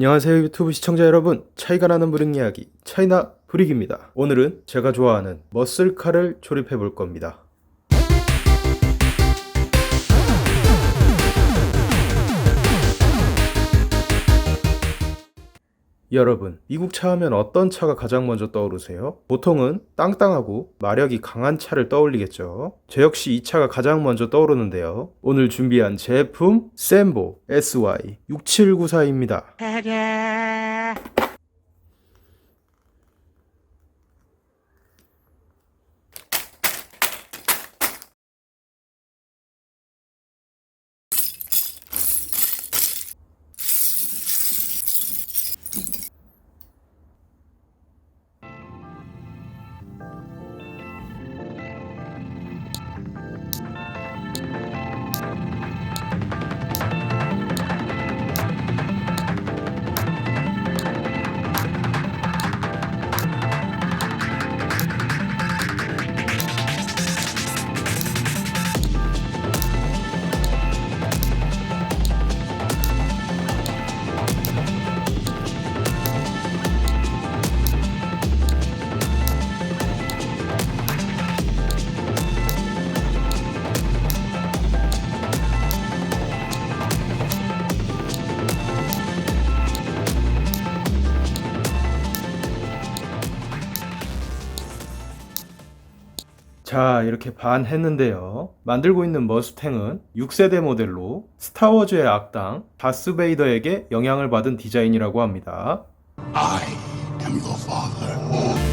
안녕하세요 유튜브 시청자 여러분. 차이가 나는 브릭 이야기 차이나 브릭입니다. 오늘은 제가 좋아하는 머슬카를 조립해 볼 겁니다 여러분, 미국 차 하면 어떤 차가 가장 먼저 떠오르세요? 보통은 땅땅하고 마력이 강한 차를 떠올리겠죠. 저 역시 이 차가 가장 먼저 떠오르는데요. 오늘 준비한 제품 샘보 SY 6794입니다. 자, 이렇게 반 했는데요. 만들고 있는 머스탱은 6세대 모델로 스타워즈의 악당 다스베이더에게 영향을 받은 디자인이라고 합니다. I am your father.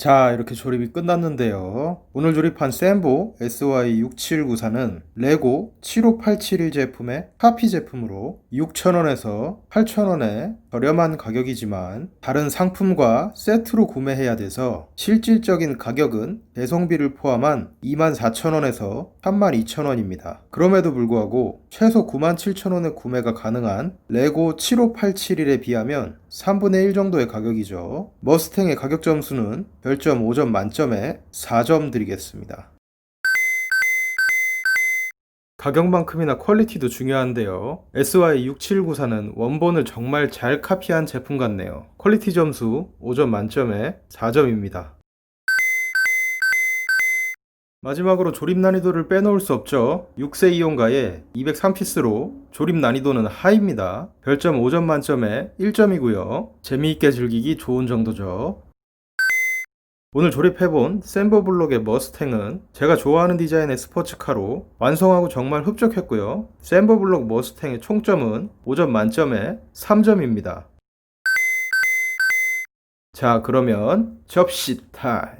자, 이렇게 조립이 끝났는데요. 오늘 조립한 샘보 SY6794는 레고 75871 제품의 카피 제품으로 6,000원에서 8,000원의 저렴한 가격이지만 다른 상품과 세트로 구매해야 돼서 실질적인 가격은 배송비를 포함한 24,000원에서 32,000원입니다. 그럼에도 불구하고 최소 97,000원의 구매가 가능한 레고 75871에 비하면 3분의 1 정도의 가격이죠. 머스탱의 가격 점수는 별점 5점 만점에 4점 드리겠습니다. 가격만큼이나 퀄리티도 중요한데요. SY6794는 원본을 정말 잘 카피한 제품 같네요. 퀄리티 점수 5점 만점에 4점입니다. 마지막으로 조립 난이도를 빼놓을 수 없죠. 6세 이용가에 203피스로 조립 난이도는 하입니다. 별점 5점 만점에 1점이고요. 재미있게 즐기기 좋은 정도죠. 오늘 조립해본 샘버블록의 머스탱은 제가 좋아하는 디자인의 스포츠카로 완성하고 정말 흡족했고요. 샘버블록 머스탱의 총점은 5점 만점에 3점입니다. 자, 그러면 접시 타임.